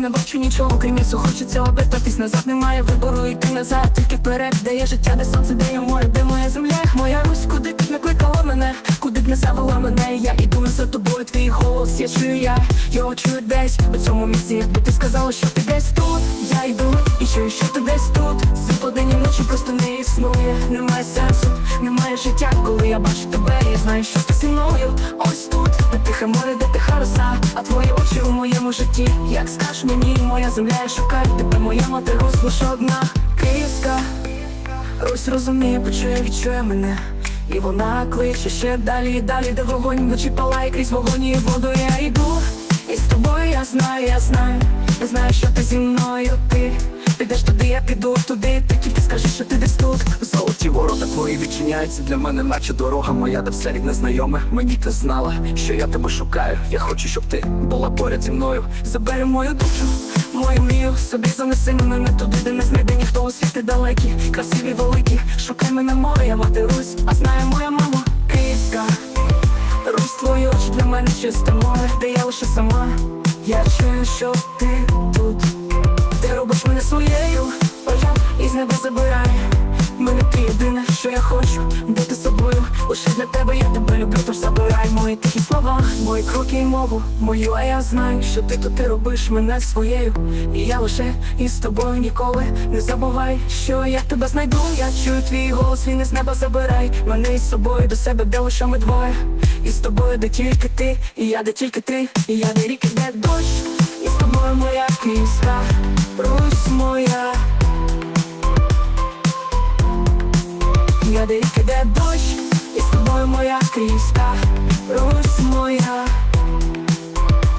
не бачу нічого, крім лісу. Хочеться обертатись назад, немає вибору йти назад, тільки вперед, де є життя, де сонце, де є море, де моя земля, моя Русь, куди б не кликала мене, куди б не завела мене, я іду за тобою, твій голос, я чую я, його чую десь у цьому місці, якби ти сказала, що ти десь тут, я йду і чую, що ти десь тут. Світлоденні ночі просто не існує, немає сенсу, немає життя, я бачу тебе, я знаю, що ти зі мною, ось тут, де тихе море, де тиха роса, а твої очі у моєму житті, як скажеш мені, моя земля, я шукаю тебе, моя мати Русь лише одна, Київська. Русь розуміє, почує, відчує мене. І вона кличе ще далі і далі, де вогонь вночі палає крізь вогонь і воду я йду. І з тобою я знаю, я знаю, я знаю, що ти зі мною ти. Підеш туди, я піду туди, ти тільки скажи, що ти десь тут. Золоті ворота твої відчиняються для мене, наче дорога моя, де все рідне знайоме. Мені ти знала, що я тебе шукаю. Я хочу, щоб ти була поряд зі мною. Забери мою душу, мою мрію, собі занеси мене туди, де не знайде ніхто у світі далекі, красиві великі. Шукай мене моя мати Русь, а знає моя мама Київська. Русь твої очі для мене чисте море, де я лише сама. Я чую, що ти мене своєю, Бажав і з неба забирай. Мене ти єдине, що я хочу бути собою. Лише для тебе я тебе люблю, тож забирай мої тихі слова, мої кроки і мову мою, а я знаю, що ти тут ти робиш мене своєю. І я лише із тобою ніколи не забувай, що я тебе знайду. Я чую твій голос, він із неба забирай. Мене із собою до себе, де лише ми двоє. І з тобою, де тільки ти, і я де тільки ти, і я де ріки, де дощ. І з тобою моя київська, моя Русь моя.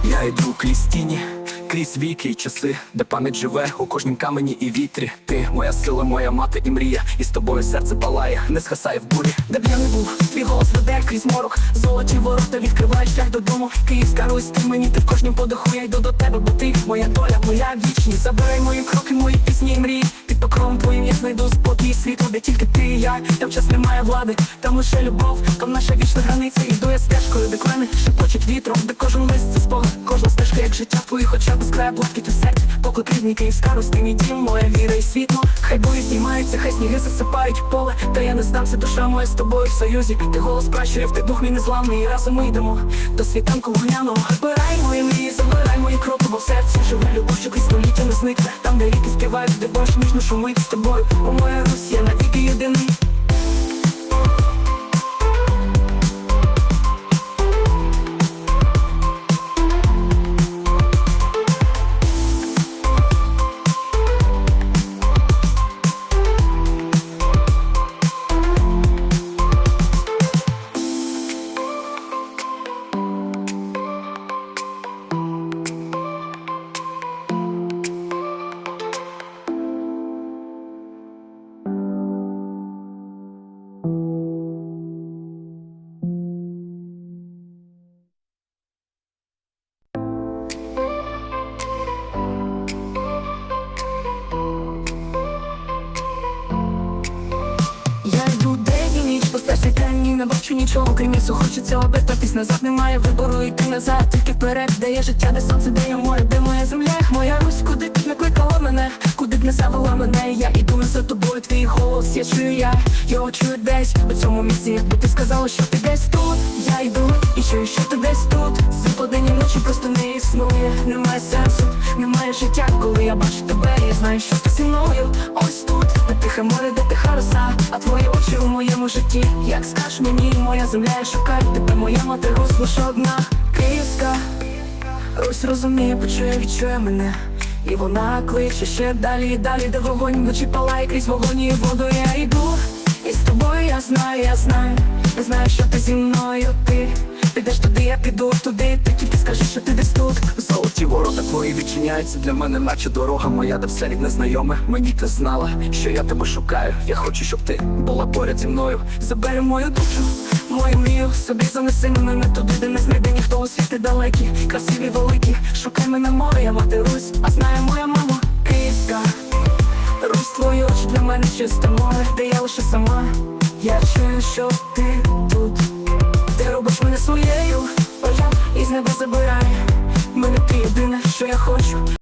Я йду крізь тіні, крізь віки й часи, де пам'ять живе у кожнім камені і вітрі. Ти моя сила, моя мати і мрія, і з тобою серце палає, не згасає в бурі. Де б я не був, твій голос веде крізь морок Золоті ворота відкриває шлях додому Київська Русь, ти мені, ти в кожнім подиху Я йду до тебе, бо ти моя доля, моя вічність Забирай мої кроки, мої пісні і мрії Покровом твоїм я знайду спокій, світло, де тільки ти і я. Там час немає влади, там лише любов. Там наша вічна границя, іду я стежкою, де клени шепочуть вітром, де кожен лист це спогад Кожна стежка, як життя в твоїх очах без краю блоків у серці Поклик рідний Київська Русь, ти мій дім, моя віра і світло. Хай бої знімаються, хай сніги засипають поле. Та я не здамся, душа моя з тобою в союзі. Ти голос пращурів, ти дух мій незламний. І разом ми йдемо до світанку вогняного. Забирай мої мрії, забирай мої кроки, бо в серці живе любов, що крізь століття не зникне шумить з тобою О, моя не бачу нічого, крім лісу. Хочеться обертатись назад, немає вибору йти назад, тільки вперед, де є життя, де сонце, де є море, де моя земля, моя Русь, куди б не мене, куди б не завела мене, я іду за тобою, твій голос, я чую я, його чую десь у цьому місці, якби ти сказала, що ти десь тут, я йду. І чую, що ти десь тут. Світлоденні ночі просто не існує, немає сенсу, немає життя, коли я бачу тебе, я знаю, що ти зі мною, ось тут, де тихе море, де тиха роса, а твої очі у моєму житті, як скажеш мені, моя земля, я шукаю тебе, моя мати Русь лише одна, Київська. Русь розуміє, почує, відчує мене. І вона кличе ще далі і далі, де вогонь вночі палає крізь вогонь і воду я йду. І з тобою я знаю, я знаю, я знаю, що ти зі мною ти. Підеш туди, я піду туди, ти тільки скажи, що ти десь тут. Золоті ворота твої відчиняються для мене, наче дорога моя, де все рідне знайоме. Мені ти знала, що я тебе шукаю. Я хочу, щоб ти була поряд зі мною. Забери мою душу, мою мрію, собі занеси мене туди, де не знайде ніхто у світі далекі, красиві великі. Шукай мене моя мати Русь, а знає моя мама Київська. Русь твої очі для мене чисте море, де я лише сама. Я чую, що ти